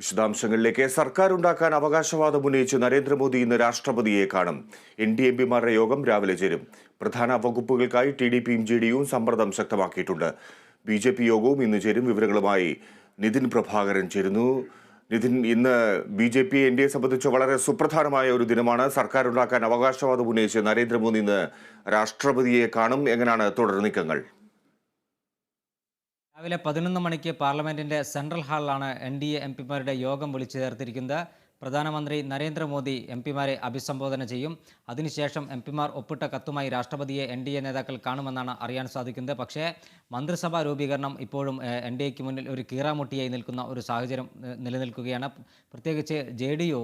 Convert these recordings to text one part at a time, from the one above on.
വിശദാംശങ്ങളിലേക്ക് സർക്കാർ ഉണ്ടാക്കാൻ അവകാശവാദം ഉന്നയിച്ച് നരേന്ദ്രമോദി ഇന്ന് രാഷ്ട്രപതിയെ കാണും. എൻ ഡി എം പിമാരുടെ യോഗം രാവിലെ ചേരും. പ്രധാന വകുപ്പുകൾക്കായി ടി ഡി പിയും ജെ ഡിയും സമ്മർദ്ദം ശക്തമാക്കിയിട്ടുണ്ട്. ബി ജെ പി യോഗവും ഇന്ന് ചേരും. വിവരങ്ങളുമായി നിതിൻ പ്രഭാകരൻ ചേരുന്നു. നിതിൻ ഇന്ന് B J P N D A സംബന്ധിച്ച് വളരെ സുപ്രധാനമായ ഒരു ദിനമാണ്. സർക്കാർ ഉണ്ടാക്കാൻ അവകാശവാദം ഉന്നയിച്ച് നരേന്ദ്രമോദി ഇന്ന് രാഷ്ട്രപതിയെ കാണും. എങ്ങനെയാണ് തുടർ നീക്കങ്ങൾ? രാവിലെ പതിനൊന്ന് മണിക്ക് പാർലമെന്റിന്റെ സെൻട്രൽ ഹാളിലാണ് എൻ ഡി എ എം പിമാരുടെ യോഗം വിളിച്ചു ചേർത്തിരിക്കുന്നത്. പ്രധാനമന്ത്രി നരേന്ദ്രമോദി എം പിമാരെ അഭിസംബോധന ചെയ്യും. അതിനുശേഷം എം പിമാർ ഒപ്പിട്ട കത്തുമായി രാഷ്ട്രപതിയെ എൻ ഡി എ നേതാക്കൾ കാണുമെന്നാണ് അറിയാൻ സാധിക്കുന്നത്. പക്ഷേ മന്ത്രിസഭാ രൂപീകരണം ഇപ്പോഴും എൻ ഡി എക്ക് മുന്നിൽ ഒരു കീറാമുട്ടിയായി നിൽക്കുന്ന ഒരു സാഹചര്യം നിലനിൽക്കുകയാണ്. പ്രത്യേകിച്ച് ജെ ഡി യു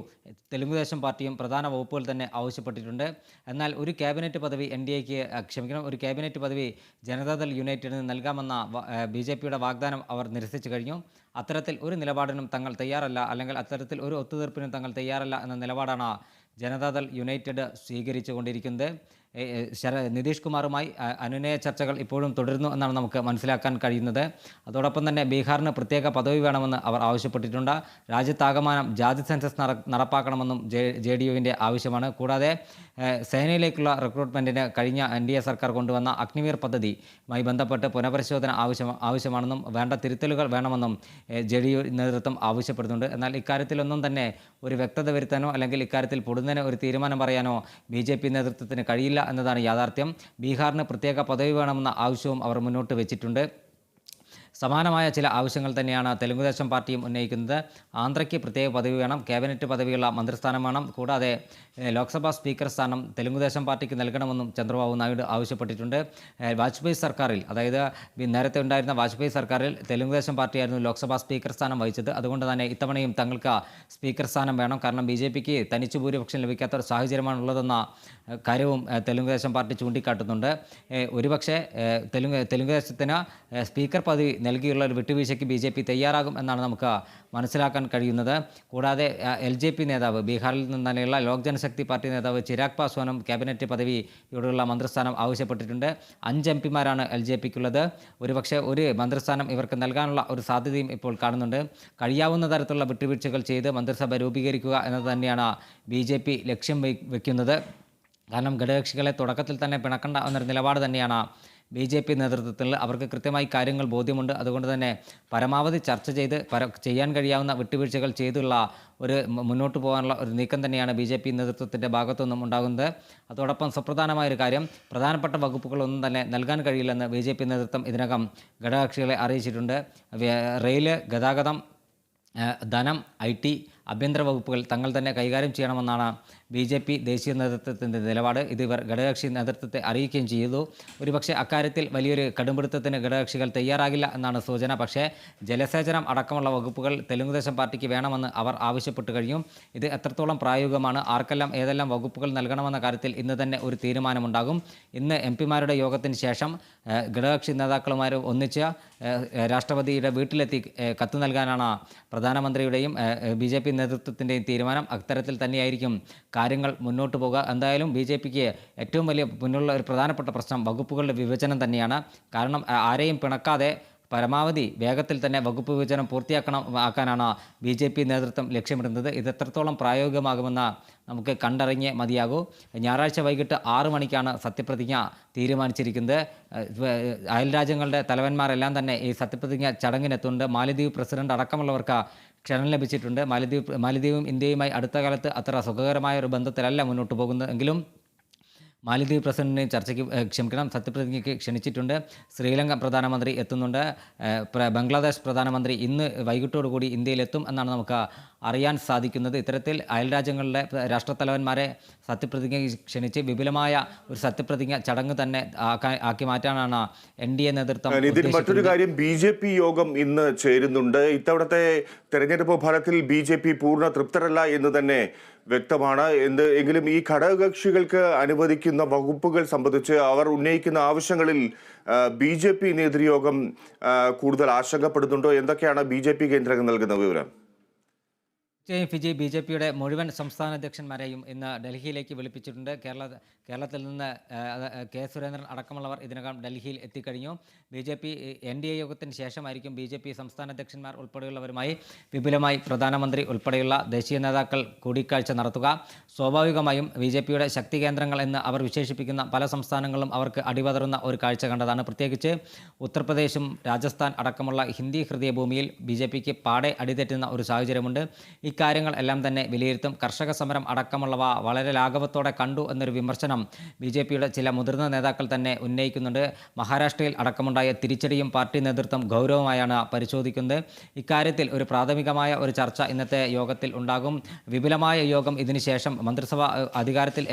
തെലുങ്കുദേശം പാർട്ടിയും പ്രധാന വകുപ്പുകൾ തന്നെ ആവശ്യപ്പെട്ടിട്ടുണ്ട്. എന്നാൽ ഒരു ക്യാബിനറ്റ് പദവി എൻ ഡി എക്ക് ക്ഷമിക്കണം ഒരു ക്യാബിനറ്റ് പദവി ജനതാദൾ യുണൈറ്റഡിന് നൽകാമെന്ന ബി ജെ പിയുടെ വാഗ്ദാനം അവർ നിരസിച്ചു കഴിഞ്ഞു. അത്തരത്തിൽ ഒരു നിലപാടിനും തങ്ങൾ തയ്യാറല്ല അല്ലെങ്കിൽ അത്തരത്തിൽ ഒരു ഒത്തുതീർപ്പിനും തങ്ങൾ തയ്യാറല്ല എന്ന നിലപാടാണ് ജനതാദൾ യുണൈറ്റഡ് സ്വീകരിച്ചുകൊണ്ടിരിക്കുന്നത്. നിതീഷ് കുമാറുമായി അനുനയ ചർച്ചകൾ ഇപ്പോഴും തുടരുന്നു എന്നാണ് നമുക്ക് മനസ്സിലാക്കാൻ കഴിയുന്നത്. അതോടൊപ്പം തന്നെ ബീഹാറിന് പ്രത്യേക പദവി വേണമെന്ന് അവർ ആവശ്യപ്പെട്ടിട്ടുണ്ട്. രാജ്യത്താകമാനം ജാതി സെൻസസ് നടപ്പാക്കണമെന്നും ജെ ഡി യുവിന്റെ ആവശ്യമാണ്. കൂടാതെ സേനയിലേക്കുള്ള റിക്രൂട്ട്മെന്റിന് കഴിഞ്ഞ എൻ ഡി എ സർക്കാർ കൊണ്ടുവന്ന അഗ്നിവീർ പദ്ധതിയുമായി ബന്ധപ്പെട്ട് പുനഃപരിശോധന ആവശ്യം ആവശ്യമാണെന്നും വേണ്ട തിരുത്തലുകൾ വേണമെന്നും ജെ ഡി യു നേതൃത്വം ആവശ്യപ്പെടുന്നുണ്ട്. എന്നാൽ ഇക്കാര്യത്തിലൊന്നും തന്നെ ഒരു വ്യക്തത വരുത്താനോ അല്ലെങ്കിൽ ഇക്കാര്യത്തിൽ പൊടുന്നതിന് ഒരു തീരുമാനം പറയാനോ ബി നേതൃത്വത്തിന് കഴിയില്ല. എന്നതാണ് യാഥാർത്ഥ്യം. ബീഹാറിന് പ്രത്യേക പദവി വേണമെന്ന ആവശ്യവും അവർ മുന്നോട്ട് വെച്ചിട്ടുണ്ട്. സമാനമായ ചില ആവശ്യങ്ങൾ തന്നെയാണ് തെലുങ്കുദേശം പാർട്ടിയും ഉന്നയിക്കുന്നത്. ആന്ധ്രയ്ക്ക് പ്രത്യേക പദവി വേണം ക്യാബിനറ്റ് പദവിയുള്ള മന്ത്രിസ്ഥാനം വേണം. കൂടാതെ ലോക്സഭാ സ്പീക്കർ സ്ഥാനം തെലുങ്കുദേശം പാർട്ടിക്ക് നൽകണമെന്നും ചന്ദ്രബാബു നായിഡു ആവശ്യപ്പെട്ടിട്ടുണ്ട്. വാജ്പേയി സർക്കാരിൽ അതായത് നേരത്തെ ഉണ്ടായിരുന്ന വാജ്പേയി സർക്കാരിൽ തെലുങ്കുദേശം പാർട്ടിയായിരുന്നു ലോക്സഭാ സ്പീക്കർ സ്ഥാനം വഹിച്ചത്. അതുകൊണ്ട് തന്നെ ഇത്തവണയും തങ്ങൾക്ക് സ്പീക്കർ സ്ഥാനം വേണം. കാരണം ബി ജെ പിക്ക് തനിച്ച് ഭൂരിപക്ഷം ലഭിക്കാത്ത ഒരു സാഹചര്യമാണ് ഉള്ളതെന്ന ഏഹ്, കാര്യവും തെലുങ്കുദേശം പാർട്ടി ചൂണ്ടിക്കാട്ടുന്നുണ്ട്. ഒരുപക്ഷേ തെലുങ്ക് തെലുങ്കുദേശത്തിന് സ്പീക്കർ പദവി നൽകിയുള്ള ഒരു വിട്ടുവീഴ്ചയ്ക്ക് ബി ജെ പി തയ്യാറാകും എന്നാണ് നമുക്ക് മനസ്സിലാക്കാൻ കഴിയുന്നത്. കൂടാതെ എൽ ജെ പി നേതാവ് ബീഹാറിൽ നിന്ന് തന്നെയുള്ള ലോക് ജനശക്തി പാർട്ടി നേതാവ് ചിരാഗ് പാസ്വാനും ക്യാബിനറ്റ് പദവിയോടുള്ള മന്ത്രിസ്ഥാനം ആവശ്യപ്പെട്ടിട്ടുണ്ട്. അഞ്ച് എം പിമാരാണ് എൽ ജെ പിക്കുള്ളത്. ഒരുപക്ഷെ ഒരു മന്ത്രിസ്ഥാനം ഇവർക്ക് നൽകാനുള്ള ഒരു സാധ്യതയും ഇപ്പോൾ കാണുന്നുണ്ട്. കഴിയാവുന്ന തരത്തിലുള്ള വിട്ടുവീഴ്ചകൾ ചെയ്ത് മന്ത്രിസഭ രൂപീകരിക്കുക എന്നത് തന്നെയാണ് ബി ജെ പി ലക്ഷ്യം വയ്ക്കുന്നത് കാരണം ഘടകകക്ഷികളെ തുടക്കത്തിൽ തന്നെ പിണക്കണ്ട എന്നൊരു നിലപാട് തന്നെയാണ് ബി ജെ പി നേതൃത്വത്തിൽ അവർക്ക് കൃത്യമായി കാര്യങ്ങൾ ബോധ്യമുണ്ട്. അതുകൊണ്ട് തന്നെ പരമാവധി ചർച്ച ചെയ്ത് പര ചെയ്യാൻ കഴിയാവുന്ന വിട്ടുവീഴ്ചകൾ ചെയ്തുള്ള ഒരു മുന്നോട്ട് പോകാനുള്ള ഒരു നീക്കം തന്നെയാണ് ബി ജെ പി നേതൃത്വത്തിന്റെ ഭാഗത്തുനിന്നും ഉണ്ടാകുന്നത്. അതോടൊപ്പം സുപ്രധാനമായ ഒരു കാര്യം പ്രധാനപ്പെട്ട വകുപ്പുകളൊന്നും തന്നെ നൽകാൻ കഴിയില്ലെന്ന് ബി ജെ പി നേതൃത്വം ഇതിനകം ഘടകകക്ഷികളെ അറിയിച്ചിട്ടുണ്ട്. റെയിൽ ഗതാഗതം ധനം ഐ ടി ആഭ്യന്തര വകുപ്പുകൾ തങ്ങൾ തന്നെ കൈകാര്യം ചെയ്യണമെന്നാണ് ബി ജെ പി ദേശീയ നേതൃത്വത്തിന്റെ നിലപാട്. ഇത് ഇവർ ഘടകകക്ഷി നേതൃത്വത്തെ അറിയിക്കുകയും ചെയ്തു. ഒരുപക്ഷെ അക്കാര്യത്തിൽ വലിയൊരു കടുംപിടുത്തത്തിന് ഘടകകക്ഷികൾ തയ്യാറാകില്ല എന്നാണ് സൂചന. പക്ഷേ ജലസേചനം അടക്കമുള്ള വകുപ്പുകൾ തെലുങ്കുദേശം പാർട്ടിക്ക് വേണമെന്ന് അവർ ആവശ്യപ്പെട്ടു കഴിഞ്ഞു. ഇത് എത്രത്തോളം പ്രായോഗികമാണ് ആർക്കെല്ലാം ഏതെല്ലാം വകുപ്പുകൾ നൽകണമെന്ന കാര്യത്തിൽ ഇന്ന് തന്നെ ഒരു തീരുമാനമുണ്ടാകും. ഇന്ന് എം പിമാരുടെ യോഗത്തിന് ശേഷം ഘടകകക്ഷി നേതാക്കളുമാരും ഒന്നിച്ച് രാഷ്ട്രപതിയുടെ വീട്ടിലെത്തി കത്ത് നൽകാനാണ് പ്രധാനമന്ത്രിയുടെയും ബി ജെ പി നേതൃത്വത്തിന്റെയും തീരുമാനം അത്തരത്തിൽ തന്നെയായിരിക്കും. കാര്യങ്ങൾ മുന്നോട്ട് പോകുക എന്തായാലും ബി ഏറ്റവും വലിയ മുന്നിലുള്ള ഒരു പ്രധാനപ്പെട്ട പ്രശ്നം വകുപ്പുകളുടെ വിഭജനം തന്നെയാണ്. കാരണം ആരെയും പിണക്കാതെ പരമാവധി വേഗത്തിൽ തന്നെ വകുപ്പ് വിഭജനം പൂർത്തിയാക്കണം ആക്കാനാണ് ബി ജെ പി നേതൃത്വം ലക്ഷ്യമിടുന്നത്. ഇത് എത്രത്തോളം പ്രായോഗികമാകുമെന്ന് നമുക്ക് കണ്ടറിഞ്ഞേ മതിയാകൂ. ഞായറാഴ്ച വൈകിട്ട് ആറു മണിക്കാണ് സത്യപ്രതിജ്ഞ തീരുമാനിച്ചിരിക്കുന്നത്. അയൽരാജ്യങ്ങളുടെ അയൽ രാജ്യങ്ങളുടെ തലവന്മാരെല്ലാം തന്നെ ഈ സത്യപ്രതിജ്ഞ ചടങ്ങിനെത്തുന്നുണ്ട്. മാലിദ്വീപ് പ്രസിഡന്റ് അടക്കമുള്ളവർക്ക് ക്ഷണം ലഭിച്ചിട്ടുണ്ട്. മാലിദ്വീപ് മാലിദ്വീപും ഇന്ത്യയുമായി അടുത്ത കാലത്ത് അത്ര സുഖകരമായ ഒരു ബന്ധത്തിലല്ല മുന്നോട്ട് പോകുന്നത്. എങ്കിലും മാലദ്വീപ് പ്രസിഡന്റിനെ ചർച്ചയ്ക്ക് ക്ഷമിക്കണം സത്യപ്രതിജ്ഞയ്ക്ക് ക്ഷണിച്ചിട്ടുണ്ട്. ശ്രീലങ്ക പ്രധാനമന്ത്രി എത്തുന്നുണ്ട്. ബംഗ്ലാദേശ് പ്രധാനമന്ത്രി ഇന്ന് വൈകിട്ടോടുകൂടി ഇന്ത്യയിലെത്തും എന്നാണ് നമുക്ക് അറിയാൻ സാധിക്കുന്നത്. ഇത്തരത്തിൽ അയൽരാജ്യങ്ങളിലെ രാഷ്ട്രത്തലവന്മാരെ സത്യപ്രതിജ്ഞ ക്ഷണിച്ച് വിപുലമായ ഒരു സത്യപ്രതിജ്ഞ ചടങ്ങ് തന്നെ ആക്കി മാറ്റാനാണ് എൻ ഡി എ നേതൃത്വം ഇതിൽ മറ്റൊരു കാര്യം ബി ജെ പി യോഗം ഇന്ന് ചേരുന്നുണ്ട്. ഇത്തവണത്തെ തെരഞ്ഞെടുപ്പ് ഫലത്തിൽ ബി ജെ പി പൂർണ തൃപ്തരല്ല എന്ന് തന്നെ വ്യക്തമാണ്. എന്ത് എങ്കിലും ഈ ഘടകകക്ഷികൾക്ക് അനുവദിക്കുന്ന വകുപ്പുകൾ സംബന്ധിച്ച് അവർ ഉന്നയിക്കുന്ന ആവശ്യങ്ങളിൽ ബി ജെ പി നേതൃയോഗം കൂടുതൽ ആശങ്കപ്പെടുന്നുണ്ടോ? എന്തൊക്കെയാണ് ബി ജെ പി കേന്ദ്രങ്ങൾ നൽകുന്ന വിവരം? തീർച്ചയായും ഫിജി ബി ജെ പിയുടെ മുഴുവൻ സംസ്ഥാന അധ്യക്ഷന്മാരെയും ഇന്ന് ഡൽഹിയിലേക്ക് വിളിപ്പിച്ചിട്ടുണ്ട്. കേരള കേരളത്തിൽ നിന്ന് കെ സുരേന്ദ്രൻ അടക്കമുള്ളവർ ഇതിനകം ഡൽഹിയിൽ എത്തിക്കഴിഞ്ഞു. B J P N D A യോഗത്തിന് ശേഷമായിരിക്കും ബി ജെ പി സംസ്ഥാന അധ്യക്ഷന്മാർ ഉൾപ്പെടെയുള്ളവരുമായി വിപുലമായി പ്രധാനമന്ത്രി ഉൾപ്പെടെയുള്ള ദേശീയ നേതാക്കൾ കൂടിക്കാഴ്ച നടത്തുക. സ്വാഭാവികമായും ബി ജെ പിയുടെ ശക്തി കേന്ദ്രങ്ങൾ എന്ന് അവർ വിശേഷിപ്പിക്കുന്ന പല സംസ്ഥാനങ്ങളും അവർക്ക് അടിപതറുന്ന ഒരു കാഴ്ച കണ്ടതാണ്. പ്രത്യേകിച്ച് ഉത്തർപ്രദേശും രാജസ്ഥാൻ അടക്കമുള്ള ഹിന്ദി ഹൃദയഭൂമിയിൽ ബി ജെ പിക്ക് പാടെ അടിതെറ്റുന്ന ഒരു സാഹചര്യമുണ്ട്. ഇക്കാര്യങ്ങൾ എല്ലാം തന്നെ വിലയിരുത്തും. കർഷക സമരം അടക്കമുള്ളവ വളരെ ലാഘവത്തോടെ കണ്ടു എന്നൊരു വിമർശനം ബി ജെ പിയുടെ ചില മുതിർന്ന നേതാക്കൾ തന്നെ ഉന്നയിക്കുന്നുണ്ട്. മഹാരാഷ്ട്രയിൽ അടക്കമുണ്ടായ തിരിച്ചടിയും പാർട്ടി നേതൃത്വം ഗൗരവമായാണ് പരിശോധിക്കുന്നത്. ഇക്കാര്യത്തിൽ ഒരു പ്രാഥമികമായ ഒരു ചർച്ച ഇന്നത്തെ യോഗത്തിൽ ഉണ്ടാകും. വിപുലമായ യോഗം ഇതിനുശേഷം മന്ത്രിസഭ അധികാരത്തിൽ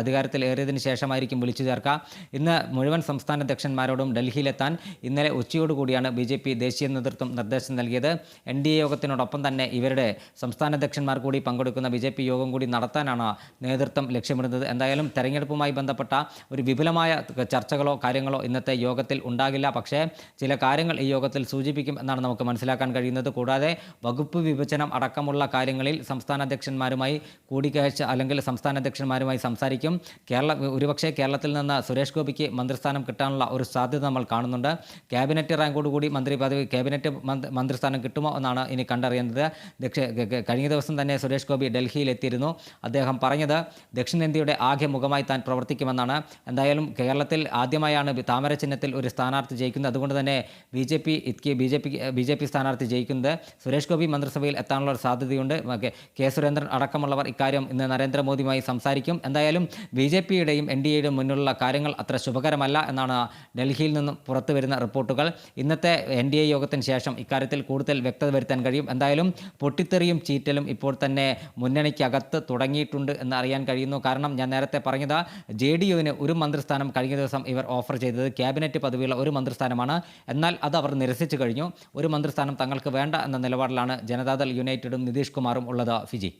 അധികാരത്തിൽ ഏറിയതിന് ശേഷമായിരിക്കും വിളിച്ചു ചേർക്കുക. ഇന്ന് മുഴുവൻ സംസ്ഥാന അധ്യക്ഷന്മാരോടും ഡൽഹിയിലെത്താൻ ഇന്നലെ ഉച്ചയോടുകൂടിയാണ് ബി ജെ പി ദേശീയ നേതൃത്വം നിർദ്ദേശം നൽകിയത്. എൻ ഡി എ യോഗത്തിനോടൊപ്പം തന്നെ ഇവരുടെ സംസ്ഥാന അധ്യക്ഷന്മാർ കൂടി പങ്കെടുക്കുന്ന ബി യോഗം കൂടി നടത്താനാണ് നേതൃത്വം ലക്ഷ്യമിടുന്നത്. എന്തായാലും തെരഞ്ഞെടുപ്പുമായി ബന്ധപ്പെട്ട ഒരു വിപുലമായ ചർച്ചകളോ കാര്യങ്ങളോ ഇന്നത്തെ യോഗത്തിൽ ഉണ്ടാകില്ല. പക്ഷേ ചില കാര്യങ്ങൾ ഈ യോഗത്തിൽ സൂചിപ്പിക്കും എന്നാണ് നമുക്ക് മനസ്സിലാക്കാൻ കഴിയുന്നത്. കൂടാതെ വകുപ്പ് വിഭജനം അടക്കമുള്ള കാര്യങ്ങളിൽ സംസ്ഥാന അധ്യക്ഷന്മാരുമായി കൂടിക്കാഴ്ച അല്ലെങ്കിൽ സംസ്ഥാന അധ്യക്ഷന്മാരുമായി സംസാരിക്കും. കേരള ഒരുപക്ഷേ കേരളത്തിൽ നിന്ന് സുരേഷ് ഗോപിക്ക് മന്ത്രിസ്ഥാനം കിട്ടാനുള്ള ഒരു സാധ്യത നമ്മൾ കാണുന്നുണ്ട്. ക്യാബിനറ്റ് റാങ്കോടുകൂടി മന്ത്രി പദവി ക്യാബിനറ്റ് മന്ത്രിസ്ഥാനം കിട്ടുമോ എന്നാണ് ഇനി കണ്ടറിയുന്നത് ദക്ഷ കഴിഞ്ഞ ദിവസം തന്നെ സുരേഷ് ഗോപി ഡൽഹിയിലെത്തിയിരുന്നു. അദ്ദേഹം പറഞ്ഞത് ദക്ഷിണേന്ത്യയുടെ ആകെ മുഖമായി താൻ പ്രവർത്തിക്കുമെന്നാണ്. എന്തായാലും കേരളത്തിൽ ആദ്യമായാണ് താമര ചിഹ്നത്തിൽ ഒരു സ്ഥാനാർത്ഥി ജയിക്കുന്നത്. അതുകൊണ്ട് തന്നെ B J P B J P B J P സ്ഥാനാർത്ഥി ജയിക്കുന്നത് സുരേഷ് ഗോപി മന്ത്രിസഭയിൽ എത്താനുള്ള ഒരു സാധ്യതയുണ്ട്. കെ- സുരേന്ദ്രൻ അടക്കമുള്ളവർ ഇക്കാര്യം ഇന്ന് നരേന്ദ്രമോദിയുമായി സംസാരിക്കും. എന്തായാലും ബി ജെ പിയുടെയും എൻ ഡി എയുടെയും മുന്നിലുള്ള കാര്യങ്ങൾ അത്ര ശുഭകരമല്ല എന്നാണ് ഡൽഹിയിൽ നിന്നും പുറത്തു വരുന്ന റിപ്പോർട്ടുകൾ. ഇന്നത്തെ എൻ ഡി എ യോഗത്തിന് ശേഷം ഇക്കാര്യത്തിൽ കൂടുതൽ വ്യക്തത വരുത്താൻ കഴിയും. എന്തായാലും പൊട്ടിത്തെറിയും ചീറ്റലും ഇപ്പോൾ തന്നെ മുന്നണിക്കകത്ത് തുടങ്ങിയിട്ടുണ്ട് എന്ന് അറിയാൻ കഴിയുന്നു. കാരണം ഞാൻ നേരത്തെ പറഞ്ഞത് ജെ ഡി യുവിന് ഒരു മന്ത്രിസ്ഥാനം കഴിഞ്ഞ ദിവസം ഇവർ ഓഫർ ചെയ്തത് ക്യാബിനറ്റ് പദവിയുള്ള ഒരു മന്ത്രിസ്ഥാനമാണ്. എന്നാൽ അത് അവർ നിരസിച്ചു കഴിഞ്ഞു. ഒരു മന്ത്രിസ്ഥാനം തങ്ങൾക്ക് വേണ്ട എന്ന നിലപാടിലാണ് ജനതാദൾ യുണൈറ്റഡും നിതീഷ് കുമാറും ഉള്ളത്. ഫിജി.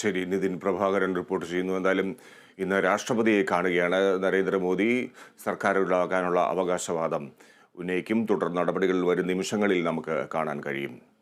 ശരി നിതിൻ പ്രഭാകരൻ റിപ്പോർട്ട് ചെയ്യുന്നു. എന്തായാലും ഇന്ന് രാഷ്ട്രപതിയെ കാണുകയാണ് നരേന്ദ്രമോദി. സർക്കാരുണ്ടാകാനുള്ള അവകാശവാദം ഉന്നയിക്കും. തുടർ നടപടികൾ വരും നിമിഷങ്ങളിൽ നമുക്ക് കാണാൻ കഴിയും.